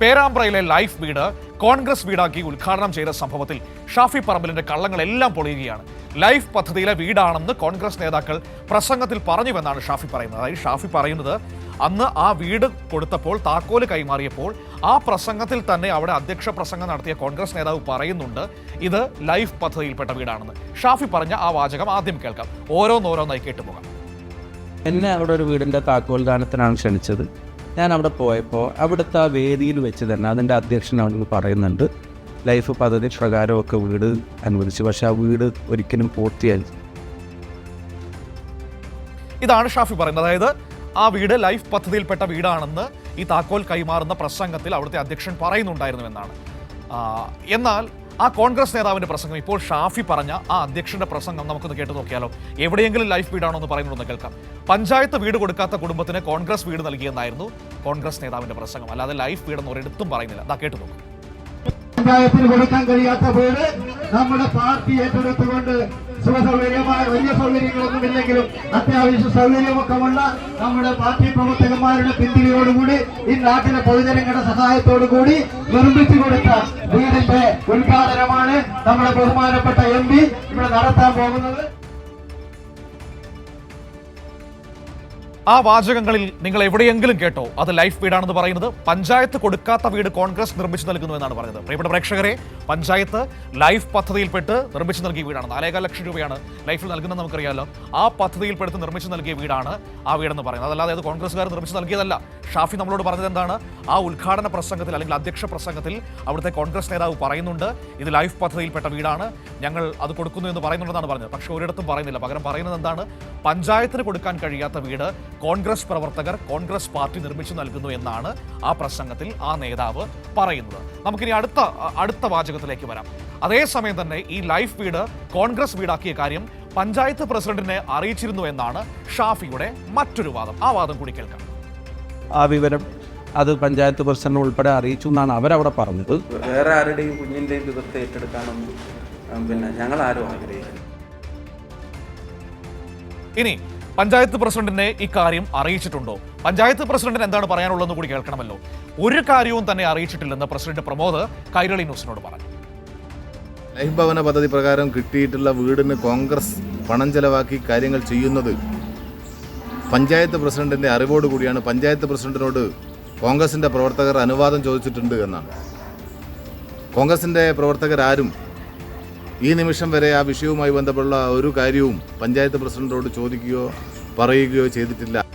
പേരാമ്പ്രയിലെ life വീട് കോൺഗ്രസ് വീടാക്കി ഉദ്ഘാടനം ചെയ്ത സംഭവത്തിൽ ഷാഫി പറമ്പലിന്റെ കള്ളങ്ങളെല്ലാം പൊളിയുകയാണ്. ലൈഫ് പദ്ധതിയിലെ വീടാണെന്ന് കോൺഗ്രസ് നേതാക്കൾ പ്രസംഗത്തിൽ പറഞ്ഞുവെന്നാണ് ഷാഫി പറയുന്നത്. അതായത് ഷാഫി പറയുന്നത് അന്ന് ആ വീട് കൊടുത്തപ്പോൾ താക്കോൽ കൈമാറിയപ്പോൾ ആ പ്രസംഗത്തിൽ തന്നെ അവിടെ അധ്യക്ഷ പ്രസംഗം നടത്തിയ കോൺഗ്രസ് നേതാവ് പറയുന്നുണ്ട് ഇത് ലൈഫ് പദ്ധതിയിൽപ്പെട്ട വീടാണെന്ന്. ഷാഫി പറഞ്ഞ ആ വാചകം ആദ്യം കേൾക്കാം. ഓരോന്നോരോന്നായി കേട്ടുപോകാം. എന്നെ അവിടെ ഒരു വീടിന്റെ താക്കോൽ ദാനത്തിനാണ് ക്ഷണിച്ചത്. ഞാൻ അവിടെ പോയപ്പോൾ അവിടുത്തെ ആ വേദിയിൽ വെച്ച് തന്നെ അതിന്റെ അധ്യക്ഷൻ അവിടെ പറയുന്നുണ്ട് ലൈഫ് പദ്ധതി പ്രകാരമൊക്കെ വീട് അനുവദിച്ചു. പക്ഷേ ആ വീട് ഒരിക്കലും പൂർത്തിയായി ഇതാണ് ഷാഫി പറയുന്നത്. അതായത് ആ വീട് ലൈഫ് പദ്ധതിയിൽപ്പെട്ട വീടാണെന്ന് ഈ താക്കോൽ കൈമാറുന്ന പ്രസംഗത്തിൽ അവിടുത്തെ അധ്യക്ഷൻ പറയുന്നുണ്ടായിരുന്നു എന്നാണ് എന്നാൽ ആ കോൺഗ്രസ് നേതാവിന്റെ പ്രസംഗം. ഇപ്പോൾ ഷാഫി പറഞ്ഞ ആ അധ്യക്ഷന്റെ പ്രസംഗം നമുക്കൊന്ന് കേട്ട് നോക്കിയാലോ? എവിടെയെങ്കിലും ലൈഫ് വീടാണോ എന്ന് പറയുന്നുണ്ടെന്ന് കേൾക്കാം. പഞ്ചായത്ത് വീട് കൊടുക്കാത്ത കുടുംബത്തിന് കോൺഗ്രസ് വീട് നൽകിയെന്നായിരുന്നു കോൺഗ്രസ് നേതാവിന്റെ പ്രസംഗം. അല്ലാതെ ലൈഫ് വീടെന്ന് ഒരിടത്തും പറയുന്നില്ല. അതാ കേട്ട് നോക്കും. പഞ്ചായത്തിന് കൊടുക്കാൻ കഴിയാത്ത വീട് നമ്മുടെ പാർട്ടി ഏറ്റെടുത്തുകൊണ്ട് സുഖസൗകര്യമായ വലിയ സൗകര്യങ്ങളൊന്നുമില്ലെങ്കിലും അത്യാവശ്യ സൗകര്യമൊക്കെ ഉള്ള നമ്മുടെ പാർട്ടി പ്രവർത്തകന്മാരുടെ പിന്തുണയോടുകൂടി ഈ നാട്ടിലെ പൊതുജനങ്ങളുടെ സഹായത്തോടു കൂടി നിർമ്മിച്ചു കൊടുത്ത വീടിന്റെ ഉദ്ഘാടനമാണ് നമ്മുടെ ബഹുമാനപ്പെട്ട എം പി ഇവിടെ നടത്താൻ പോകുന്നത്. ആ വാചകങ്ങളിൽ നിങ്ങൾ എവിടെയെങ്കിലും കേട്ടോ അത് ലൈഫ് വീടാണെന്ന് പറയുന്നത് പഞ്ചായത്ത് കൊടുക്കാത്ത വീട് കോൺഗ്രസ് നിർമ്മിച്ചു നൽകുന്നു എന്നാണ് പറഞ്ഞത്. പ്രിയപ്പെട്ട പ്രേക്ഷകരെ പഞ്ചായത്ത് ലൈഫ് പദ്ധതിയിൽപ്പെട്ട് നിർമ്മിച്ചു നൽകിയ വീടാണ് നാലേകാൽ ലക്ഷം രൂപയാണ് ലൈഫിൽ നൽകുന്നത് നമുക്കറിയാമല്ലോ ആ പദ്ധതിയിൽപ്പെടുത്ത് നിർമ്മിച്ചു നൽകിയ വീടാണ് ആ വീടെന്ന് പറയുന്നത്. അതല്ലാതെ അത് കോൺഗ്രസ്സുകാർ നിർമ്മിച്ചു നൽകിയതല്ല. ഷാഫി നമ്മളോട് പറഞ്ഞത് എന്താണ്? ആ ഉദ്ഘാടന പ്രസംഗത്തിൽ അല്ലെങ്കിൽ അധ്യക്ഷ പ്രസംഗത്തിൽ അവിടുത്തെ കോൺഗ്രസ് നേതാവ് പറയുന്നുണ്ട് ഇത് ലൈഫ് പദ്ധതിയിൽപ്പെട്ട വീടാണ് ഞങ്ങൾ അത് കൊടുക്കുന്നു എന്ന് പറയുന്നുണ്ടെന്നാണ് പറഞ്ഞത്. പക്ഷേ ഒരിടത്തും പറയുന്നില്ല. പകരം പറയുന്നത് എന്താണ്? പഞ്ചായത്തിന് കൊടുക്കാൻ കഴിയാത്ത വീട് കോൺഗ്രസ് പ്രവർത്തകർ കോൺഗ്രസ് പാർട്ടി നിർമ്മിച്ചു നൽകുന്നു എന്നാണ് ആ പ്രസംഗത്തിൽ ആ നേതാവ് പറയുന്നത്. നമുക്കിനി അടുത്ത അടുത്ത വാചകത്തിലേക്ക് വരാം. അതേസമയം തന്നെ ഈ ലൈഫ് വീട് കോൺഗ്രസ് വീടാക്കിയ കാര്യം പഞ്ചായത്ത് പ്രസിഡന്റിനെ അറിയിച്ചിരുന്നു എന്നാണ് ഷാഫിയുടെ മറ്റൊരു വാദം. ആ വാദം കൂടി കേൾക്കാം. ആ വിവരം അത് പഞ്ചായത്ത് പ്രസിഡന്റ് ഉൾപ്പെടെ അറിയിച്ചു എന്നാണ് അവരവിടെ പറഞ്ഞത്. വേറെ ആരുടെയും കുഞ്ഞിന്റെയും വിധത്തെ ഏറ്റെടുക്കാനൊന്നും പിന്നെ ഞങ്ങൾ ആരും ആഗ്രഹിക്കുന്നു ഇനി പഞ്ചായത്ത് പ്രസിഡന്റിനെ ഇക്കാര്യം അറിയിച്ചിട്ടുണ്ടോ? പഞ്ചായത്ത് പ്രസിഡന്റിന് എന്താണ് പറയാനുള്ളതെന്ന് കൂടി കേൾക്കണമല്ലോ. ഒരു കാര്യവും തന്നെ അറിയിച്ചിട്ടില്ലെന്ന് പ്രസിഡന്റ് പ്രമോദ് കൈരളി ന്യൂസിനോട് പറഞ്ഞു. ലൈഫ് ഭവന പദ്ധതി പ്രകാരം കിട്ടിയിട്ടുള്ള വീടിന് കോൺഗ്രസ് പണം ചെലവാക്കി കാര്യങ്ങൾ ചെയ്യുന്നത് പഞ്ചായത്ത് പ്രസിഡന്റിന്റെ അറിവോട് കൂടിയാണ്. പഞ്ചായത്ത് പ്രസിഡന്റിനോട് കോൺഗ്രസിന്റെ പ്രവർത്തകർ അനുവാദം ചോദിച്ചിട്ടുണ്ട് എന്നാണ്. കോൺഗ്രസിന്റെ പ്രവർത്തകരാരും ഈ നിമിഷം വരെ ആ വിഷയവുമായി ബന്ധപ്പെട്ടുള്ള ഒരു കാര്യവും പഞ്ചായത്ത് പ്രസിഡന്റോട് ചോദിക്കുകയോ പറയുകയോ ചെയ്തിട്ടില്ല.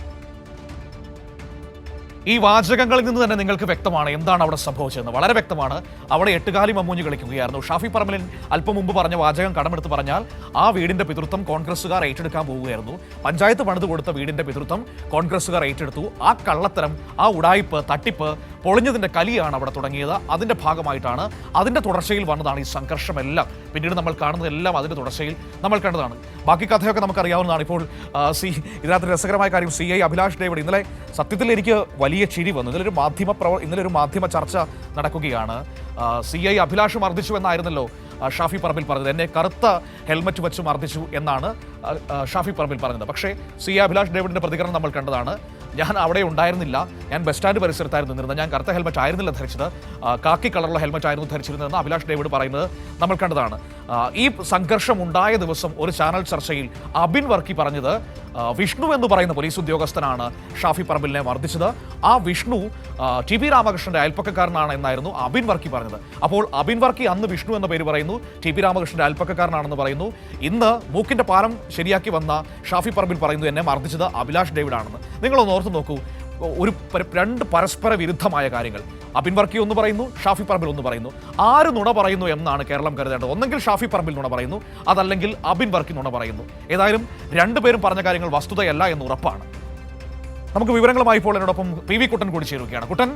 ഈ വാചകങ്ങളിൽ നിന്ന് തന്നെ നിങ്ങൾക്ക് വ്യക്തമാണ് എന്താണ് അവിടെ സംഭവിച്ചതെന്ന്. വളരെ വ്യക്തമാണ്. അവിടെ എട്ടുകാലി മമ്മൂഞ്ഞ് കളിക്കുകയായിരുന്നു. ഷാഫി പറമ്പലിൻ അല്പം മുമ്പ് പറഞ്ഞ വാചകം കടമെടുത്ത് പറഞ്ഞാൽ ആ വീടിന്റെ പിതൃത്വം കോൺഗ്രസ്സുകാർ ഏറ്റെടുക്കാൻ പോവുകയായിരുന്നു. പഞ്ചായത്ത് പണിത് കൊടുത്ത വീടിന്റെ പിതൃത്വം കോൺഗ്രസ്സുകാർ ഏറ്റെടുത്തു. ആ കള്ളത്തരം ആ ഉടായ്പ് തട്ടിപ്പ് പൊളിഞ്ഞതിന്റെ കലിയാണ് അവിടെ തുടങ്ങിയത്. അതിന്റെ ഭാഗമായിട്ടാണ് അതിന്റെ തുടർച്ചയിൽ വന്നതാണ് ഈ സംഘർഷമെല്ലാം. പിന്നീട് നമ്മൾ കാണുന്നതെല്ലാം അതിന്റെ തുടർച്ചയിൽ നമ്മൾ കണ്ടതാണ്. ബാക്കി കഥയൊക്കെ നമുക്കറിയാവുന്നതാണ്. ഇപ്പോൾ സി ഇതിനകത്ത് രസകരമായ കാര്യം സി ഐ അഭിലാഷ് ഡേവിഡ് ഇന്നലെ സത്യത്തിൽ എനിക്ക് വലിയ ചിരി വന്നു. ഇന്നലെ ഒരു മാധ്യമ പ്രവ ഇന്നലെ ഒരു മാധ്യമ ചർച്ച നടക്കുകയാണ്. സി ഐ അഭിലാഷ് മർദ്ദിച്ചു എന്നായിരുന്നല്ലോ ഷാഫി പറമ്പിൽ പറഞ്ഞത്. എന്നെ കറുത്ത ഹെൽമറ്റ് വെച്ച് മർദ്ദിച്ചു എന്നാണ് ഷാഫി പറമ്പിൽ പറഞ്ഞത്. പക്ഷേ സി അഭിലാഷ് ഡേവിഡിന്റെ പ്രതികരണം നമ്മൾ കണ്ടതാണ്. ഞാൻ അവിടെ ഉണ്ടായിരുന്നില്ല. ഞാൻ ബസ് സ്റ്റാൻഡ് പരിസരത്തായിരുന്നു നിന്നിരുന്നത്. ഞാൻ കറുത്ത ഹെൽമറ്റ് ആയിരുന്നില്ല ധരിച്ചത്. കാക്കി കളറുള്ള ഹെൽമറ്റ് ആയിരുന്നു ധരിച്ചിരുന്നതെന്ന് അഭിലാഷ് ഡേവിഡ് പറയുന്നത് നമ്മൾ കണ്ടതാണ്. ഈ സംഘർഷം ഉണ്ടായ ദിവസം ഒരു ചാനൽ ചർച്ചയിൽ അബിൻ വർക്കി പറഞ്ഞത് വിഷ്ണു എന്ന് പറയുന്ന പോലീസ് ഉദ്യോഗസ്ഥനാണ് ഷാഫി പറമ്പിലിനെ മർദ്ദിച്ചത്. ആ വിഷ്ണു ടി പി രാമകൃഷ്ണന്റെ അയൽപ്പക്കക്കാരനാണ് എന്നായിരുന്നു അബിൻ വർക്കി പറഞ്ഞത്. അപ്പോൾ അബിൻ വർക്കി അന്ന് വിഷ്ണു എന്ന പേര് പറയുന്നു ടി പി രാമകൃഷ്ണന്റെ അയൽപ്പക്കക്കാരനാണെന്ന് പറയുന്നു. ഇന്ന് മൂക്കിന്റെ പാലം ശരിയാക്കി വന്ന ഷാഫി പറമ്പിൽ പറയുന്നു എന്നെ മർദ്ദിച്ചത് അഭിലാഷ് ഡേവിഡ് ആണെന്ന് നിങ്ങളൊന്ന് ഓർത്ത് നോക്കൂ ഒരു രണ്ട് പരസ്പര വിരുദ്ധമായ കാര്യങ്ങൾ. അബിൻ വർക്കി ഒന്ന് പറയുന്നു ഷാഫി പറമ്പിൽ ഒന്ന് പറയുന്നു. ആര് നുണ പറയുന്നു എന്നാണ് കേരളം കരുതേണ്ടത്. ഒന്നെങ്കിൽ ഷാഫി പറമ്പിൽ നുണ പറയുന്നു അതല്ലെങ്കിൽ അബിൻ വർക്കി നുണ പറയുന്നു. ഏതായാലും രണ്ടുപേരും പറഞ്ഞ കാര്യങ്ങൾ വസ്തുതയല്ല എന്ന് ഉറപ്പാണ്. നമുക്ക് വിവരങ്ങളുമായി ഇപ്പോൾ എന്നോടൊപ്പം പി വി കുട്ടൻ കൂടി ചേരുകയാണ്. കുട്ടൻ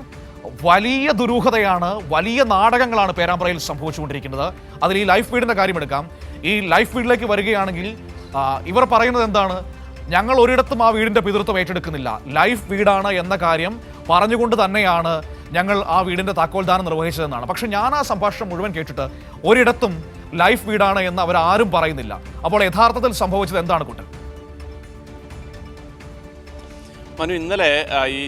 വലിയ ദുരൂഹതയാണ് വലിയ നാടകങ്ങളാണ് പേരാമ്പ്രയിൽ സംഭവിച്ചുകൊണ്ടിരിക്കുന്നത്. അതിൽ ഈ ലൈഫ് വീടിന്റെ കാര്യം എടുക്കാം. ഈ ലൈഫ് വീഡിലേക്ക് വരികയാണെങ്കിൽ ഇവർ പറയുന്നത് എന്താണ്? ഞങ്ങൾ ഒരിടത്തും ആ വീടിന്റെ പിതൃത്വം ഏറ്റെടുക്കുന്നില്ല. ലൈഫ് വീടാണ് എന്ന കാര്യം പറഞ്ഞുകൊണ്ട് തന്നെയാണ് ഞങ്ങൾ ആ വീടിന്റെ താക്കോൽദാനം നിർവഹിച്ചതെന്നാണ്. പക്ഷെ ഞാൻ ആ സംഭാഷണം മുഴുവൻ കേട്ടിട്ട് ഒരിടത്തും ലൈഫ് വീടാണ് എന്ന് അവർ ആരും പറയുന്നില്ല. അപ്പോൾ യഥാർത്ഥത്തിൽ സംഭവിച്ചത് എന്താണ് കുട്ടൻ? മനു ഇന്നലെ ഈ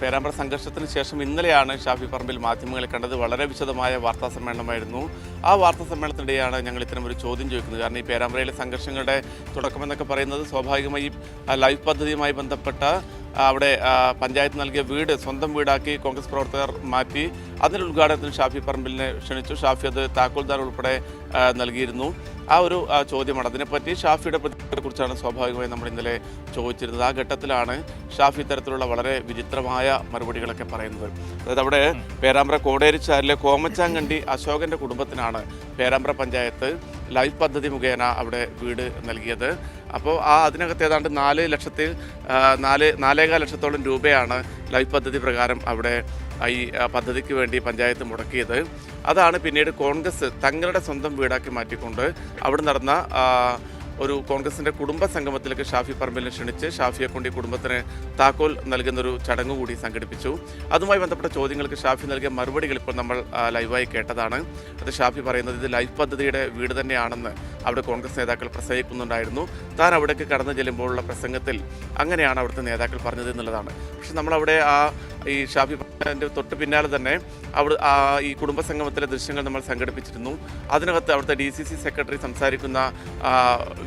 പേരാമ്പ്ര സംഘർഷത്തിന് ശേഷം ഇന്നലെയാണ് ഷാഫി പറമ്പിൽ മാധ്യമങ്ങളെ കണ്ടത്. വളരെ വിശദമായ വാർത്താ സമ്മേളനമായിരുന്നു. ആ വാർത്താ സമ്മേളനത്തിനിടെയാണ് ഞങ്ങൾ ഇത്തരം ഒരു ചോദ്യം ചോദിക്കുന്നത്. കാരണം ഈ പേരാമ്പ്രയിലെ സംഘർഷങ്ങളുടെ തുടക്കമെന്നൊക്കെ പറയുന്നത് സ്വാഭാവികമായി ലൈഫ് പദ്ധതിയുമായി ബന്ധപ്പെട്ട അവിടെ പഞ്ചായത്ത് നൽകിയ വീട് സ്വന്തം വീടാക്കി കോൺഗ്രസ് പ്രവർത്തകർ മാറ്റി അതിന്റെ ഉദ്ഘാടനത്തിന് ഷാഫി പറമ്പിലിനെ ക്ഷണിച്ചു. ഷാഫി അത് താക്കോൽദാർ ഉൾപ്പെടെ നൽകിയിരുന്നു. ആ ഒരു ചോദ്യമാണ്. അതിനെപ്പറ്റി ഷാഫിയുടെ പ്രതികരണത്തെക്കുറിച്ചാണ് സ്വാഭാവികമായി നമ്മൾ ഇന്നലെ ചോദിച്ചിരുന്നത്. ആ ഘട്ടത്തിലാണ് ഷാഫി തരത്തിലുള്ള വളരെ വിചിത്രമായ മറുപടികളൊക്കെ പറയുന്നത്. അതായത് അവിടെ പേരാമ്പ്ര കോടേരിച്ചാലിലെ കോമച്ചാങ്കണ്ടി അശോകന്റെ കുടുംബത്തിനാണ് പേരാമ്പ്ര പഞ്ചായത്ത് ലൈഫ് പദ്ധതി മുഖേന അവിടെ വീട് നൽകിയത്. അപ്പോൾ ആ അതിനകത്ത് ഏതാണ്ട് നാല് ലക്ഷത്തിൽ നാല് നാലേകാൽ ലക്ഷത്തോളം രൂപയാണ് ലൈഫ് പദ്ധതി പ്രകാരം അവിടെ ഈ പദ്ധതിക്ക് വേണ്ടി പഞ്ചായത്ത് മുടക്കിയത്. അതാണ് പിന്നീട് കോൺഗ്രസ് തങ്ങളുടെ സ്വന്തം വീടാക്കി മാറ്റിക്കൊണ്ട് അവിടെ നടന്ന ഒരു കോൺഗ്രസിന്റെ കുടുംബ സംഗമത്തിലേക്ക് ഷാഫി പറമ്പിലിനെ ക്ഷണിച്ച് ഷാഫിയെ കൊണ്ട് കുടുംബത്തിന് താക്കോൽ നൽകുന്നൊരു ചടങ്ങ് കൂടി സംഘടിപ്പിച്ചു. അതുമായി ബന്ധപ്പെട്ട ചോദ്യങ്ങൾക്ക് ഷാഫി നൽകിയ മറുപടികൾ ഇപ്പോൾ നമ്മൾ ലൈവായി കേട്ടതാണ്. അത് ഷാഫി പറയുന്നത് ഇത് ലൈഫ് പദ്ധതിയുടെ വീട് തന്നെയാണെന്ന് അവിടെ കോൺഗ്രസ് നേതാക്കൾ പ്രസംഗിക്കുന്നുണ്ടായിരുന്നു. താൻ അവിടേക്ക് കടന്നു ചെല്ലുമ്പോഴുള്ള പ്രസംഗത്തിൽ അങ്ങനെയാണ് അവിടുത്തെ നേതാക്കൾ പറഞ്ഞത് എന്നുള്ളതാണ്. പക്ഷെ നമ്മളവിടെ ആ ഈ ഷാഫി പറഞ്ഞതിന്റെ തൊട്ട് പിന്നാലെ തന്നെ അവിടെ ഈ കുടുംബസംഗമത്തിലെ ദൃശ്യങ്ങൾ നമ്മൾ സംഘടിപ്പിച്ചിരുന്നു. അതിനകത്ത് അവിടുത്തെ ഡി സി സി സെക്രട്ടറി സംസാരിക്കുന്ന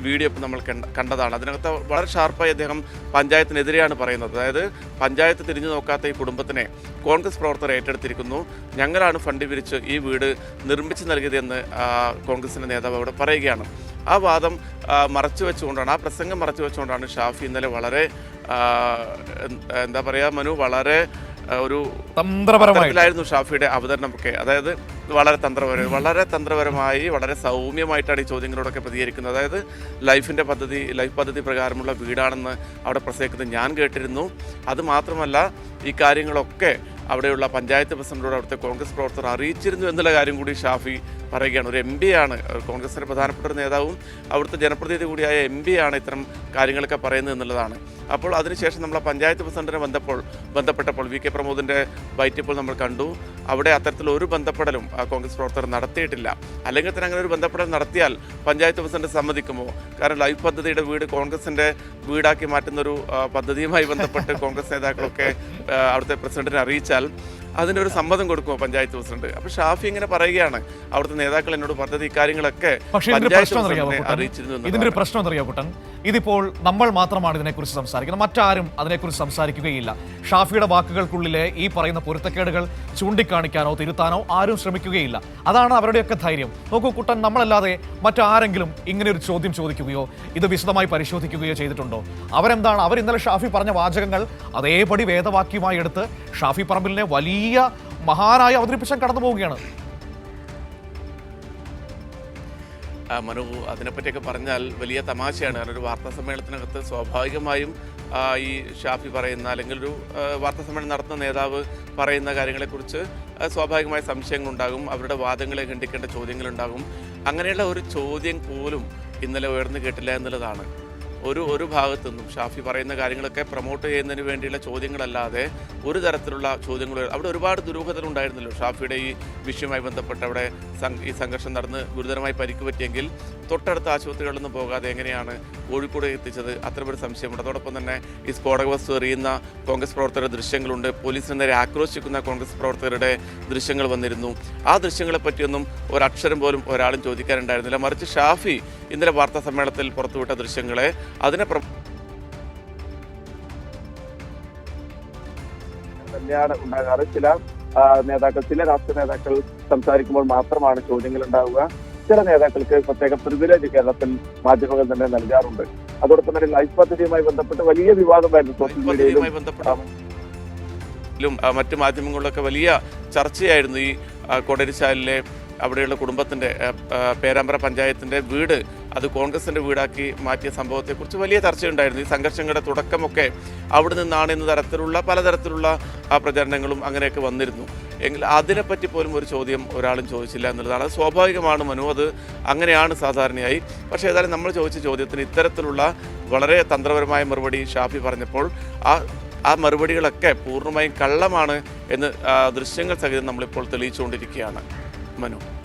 വീഡിയോ നമ്മൾ കണ്ടതാണ്. അതിനകത്ത് വളരെ ഷാർപ്പായി അദ്ദേഹം പഞ്ചായത്തിനെതിരെയാണ് പറയുന്നത്. അതായത് പഞ്ചായത്ത് തിരിഞ്ഞു നോക്കാത്ത ഈ കുടുംബത്തിനെ കോൺഗ്രസ് പ്രവർത്തകർ ഏറ്റെടുത്തിരിക്കുന്നു. ഞങ്ങളാണ് ഫണ്ട് പിരിച്ച് ഈ വീട് നിർമ്മിച്ചു നൽകിയതെന്ന് കോൺഗ്രസിന്റെ നേതാവ് അവിടെ പറയുകയാണ്. ആ വാദം മറച്ചു വെച്ചുകൊണ്ടാണ് ആ പ്രസംഗം മറച്ചു വെച്ചുകൊണ്ടാണ് ഷാഫി ഇന്നലെ വളരെ എന്താ പറയുക മനു വളരെ ഒരു തന്ത്രപരമായിരുന്നു ഷാഫിയുടെ അവതരണം ഒക്കെ. അതായത് വളരെ തന്ത്രപരം വളരെ തന്ത്രപരമായി വളരെ സൗമ്യമായിട്ടാണ് ഈ ചോദ്യങ്ങളോടൊക്കെ പ്രതികരിക്കുന്നത്. അതായത് ലൈഫിന്റെ പദ്ധതി ലൈഫ് പദ്ധതി പ്രകാരമുള്ള വീടാണെന്ന് അവിടെ പ്രസംഗിക്കുന്നത് ഞാൻ കേട്ടിരുന്നു. അത് മാത്രമല്ല ഈ കാര്യങ്ങളൊക്കെ അവിടെയുള്ള പഞ്ചായത്ത് പ്രസിഡന്റോട് അവിടുത്തെ കോൺഗ്രസ് പ്രവർത്തകർ അറിയിച്ചിരുന്നു എന്നുള്ള കാര്യം കൂടി ഷാഫി പറയുകയാണ്. ഒരു എം ആണ്. കോൺഗ്രസിന്റെ പ്രധാനപ്പെട്ട ഒരു നേതാവും അവിടുത്തെ ജനപ്രതിനിധി കൂടിയായ എം ആണ് ഇത്തരം കാര്യങ്ങളൊക്കെ പറയുന്നത് എന്നുള്ളതാണ്. അപ്പോൾ അതിനുശേഷം നമ്മൾ പഞ്ചായത്ത് പ്രസിഡന്റിനെ ബന്ധപ്പോൾ ബന്ധപ്പെട്ടപ്പോൾ വി കെ പ്രമോദിന്റെ ബൈറ്റിപ്പോൾ നമ്മൾ കണ്ടു. അവിടെ അത്തരത്തിൽ ഒരു ബന്ധപ്പെടലും കോൺഗ്രസ് പ്രവർത്തകർ നടത്തിയിട്ടില്ല. അല്ലെങ്കിൽ തന്നെ അങ്ങനെ ഒരു ബന്ധപ്പെടൽ നടത്തിയാൽ പഞ്ചായത്ത് പ്രസിഡന്റ് സമ്മതിക്കുമോ? കാരണം ലൈഫ് പദ്ധതിയുടെ വീട് കോൺഗ്രസിന്റെ വീടാക്കി മാറ്റുന്നൊരു പദ്ധതിയുമായി ബന്ധപ്പെട്ട് കോൺഗ്രസ് നേതാക്കളൊക്കെ അവിടുത്തെ പ്രസിഡന്റിനെ അറിയിച്ചാൽ അതിന്റെ ഒരു സമ്മതം കൊടുക്കുമോ പഞ്ചായത്ത് പ്രസിഡന്റ്. അപ്പൊ ഷാഫി ഇങ്ങനെ പറയുകയാണ്. അവിടുത്തെ നേതാക്കൾ എന്നോട് പറഞ്ഞത് ഇക്കാര്യങ്ങളൊക്കെ? അറിയിച്ചിരുന്നു ഇതിന്റെ ഒരു. പ്രശ്നം അറിയാം കുട്ടൻ ഇതിപ്പോൾ നമ്മൾ മാത്രമാണ് ഇതിനെക്കുറിച്ച് സംസാരിക്കുന്നത്. മറ്റാരും അതിനെക്കുറിച്ച് സംസാരിക്കുകയില്ല. ഷാഫിയുടെ വാക്കുകൾക്കുള്ളിലെ ഈ പറയുന്ന പൊരുത്തക്കേടുകൾ ചൂണ്ടിക്കാണിക്കാനോ തിരുത്താനോ ആരും ശ്രമിക്കുകയില്ല. അതാണ് അവരുടെയൊക്കെ ധൈര്യം. നോക്കൂ കുട്ടൻ നമ്മളല്ലാതെ മറ്റാരെങ്കിലും ഇങ്ങനെ ഒരു ചോദ്യം ചോദിക്കുകയോ ഇത് വിശദമായി പരിശോധിക്കുകയോ ചെയ്തിട്ടുണ്ടോ? അവരെന്താണ്? അവർ ഇന്നലെ ഷാഫി പറഞ്ഞ വാചകങ്ങൾ അതേപടി വേദവാക്യമായി എടുത്ത് ഷാഫി പറമ്പിലിനെ വലിയ മഹാനായി അവതരിപ്പിച്ചാൽ കടന്നു പോവുകയാണ് മനു അതിനെപ്പറ്റിയൊക്കെ പറഞ്ഞാൽ വലിയ തമാശയാണ്. കാരണം ഒരു വാർത്താ സമ്മേളനത്തിനകത്ത് സ്വാഭാവികമായും ഈ ഷാഫി പറയുന്ന അല്ലെങ്കിൽ ഒരു വാർത്താ സമ്മേളനം നടത്തുന്ന നേതാവ് പറയുന്ന കാര്യങ്ങളെക്കുറിച്ച് സ്വാഭാവികമായ സംശയങ്ങളുണ്ടാകും. അവരുടെ വാദങ്ങളെ ഖണ്ഡിക്കേണ്ട ചോദ്യങ്ങളുണ്ടാകും. അങ്ങനെയുള്ള ഒരു ചോദ്യം പോലും ഇന്നലെ ഉയർന്നു കേട്ടില്ല എന്നുള്ളതാണ്. ഒരു ഒരു ഭാഗത്തു നിന്നും ഷാഫി പറയുന്ന കാര്യങ്ങളൊക്കെ പ്രൊമോട്ട് ചെയ്യുന്നതിന് വേണ്ടിയുള്ള ചോദ്യങ്ങളല്ലാതെ ഒരു തരത്തിലുള്ള ചോദ്യങ്ങൾ അവിടെ ഒരുപാട് ദുരൂഹതകൾ ഉണ്ടായിരുന്നല്ലോ. ഷാഫിയുടെ ഈ വിഷയവുമായി ബന്ധപ്പെട്ട് അവിടെ ഈ സംഘർഷം നടന്ന് ഗുരുതരമായി പരിക്ക് പറ്റിയെങ്കിൽ തൊട്ടടുത്ത ആശുപത്രികളിൽ നിന്ന് പോകാതെ എങ്ങനെയാണ് കോഴിക്കോട് എത്തിച്ചത്? അത്തരമൊരു സംശയമുണ്ട്. അതോടൊപ്പം തന്നെ ഈ സ്ഫോടക വസ്തു എറിയുന്ന കോൺഗ്രസ് പ്രവർത്തകരുടെ ദൃശ്യങ്ങളുണ്ട്. പോലീസിന് നേരെ ആക്രോശിക്കുന്ന കോൺഗ്രസ് പ്രവർത്തകരുടെ ദൃശ്യങ്ങൾ വന്നിരുന്നു. ആ ദൃശ്യങ്ങളെ പറ്റിയൊന്നും ഒരക്ഷരം പോലും ഒരാളും ചോദിക്കാനുണ്ടായിരുന്നില്ല മറിച്ച് ഷാഫി ഇന്നലെ വാർത്താ സമ്മേളനത്തിൽ പുറത്തുവിട്ട ദൃശ്യങ്ങളെ അതിനെ തന്നെയാണ് ഉണ്ടാകാറ്. ചില നേതാക്കൾ ചില രാഷ്ട്രീയ നേതാക്കൾ സംസാരിക്കുമ്പോൾ മാത്രമാണ് ചോദ്യങ്ങൾ ഉണ്ടാവുക ചില നേതാക്കൾക്ക് പ്രത്യേക പ്രിവിലേജ് കേരളത്തിൽ മാധ്യമങ്ങൾ തന്നെ നൽകാറുണ്ട്. അതോടൊപ്പം തന്നെ ലൈഫ് പദ്ധതിയുമായി ബന്ധപ്പെട്ട് വലിയ വിവാദമായിരുന്നു സോഷ്യൽ മീഡിയയിലും മറ്റു മാധ്യമങ്ങളിലൊക്കെ വലിയ ചർച്ചയായിരുന്നു ഈ കൊടരിശാലിലെ അവിടെയുള്ള കുടുംബത്തിന്റെ പേരാമ്പ്ര പഞ്ചായത്തിന്റെ വീട് അത് കോൺഗ്രസിന്റെ വീടാക്കി മാറ്റിയ സംഭവത്തെക്കുറിച്ച് വലിയ ചർച്ചയുണ്ടായിരുന്നു. ഈ സംഘർഷങ്ങളുടെ തുടക്കമൊക്കെ അവിടെ നിന്നാണ് എന്ന തരത്തിലുള്ള പലതരത്തിലുള്ള പ്രചരണങ്ങളും അങ്ങനെയൊക്കെ വന്നിരുന്നു. എങ്കിൽ അതിനെപ്പറ്റി പോലും ഒരു ചോദ്യം ഒരാളും ചോദിച്ചില്ല എന്നുള്ളതാണ്. അത് സ്വാഭാവികമാണ് മനു അത് അങ്ങനെയാണ് സാധാരണയായി. പക്ഷേ ഏതായാലും നമ്മൾ ചോദിച്ച ചോദ്യത്തിന് ഇത്തരത്തിലുള്ള വളരെ തന്ത്രപരമായ മറുപടി ഷാഫി പറഞ്ഞപ്പോൾ ആ ആ മറുപടികളൊക്കെ പൂർണമായും കള്ളമാണ് എന്ന് ദൃശ്യങ്ങൾ സഹിതം നമ്മളിപ്പോൾ തെളിയിച്ചുകൊണ്ടിരിക്കുകയാണ്. മനു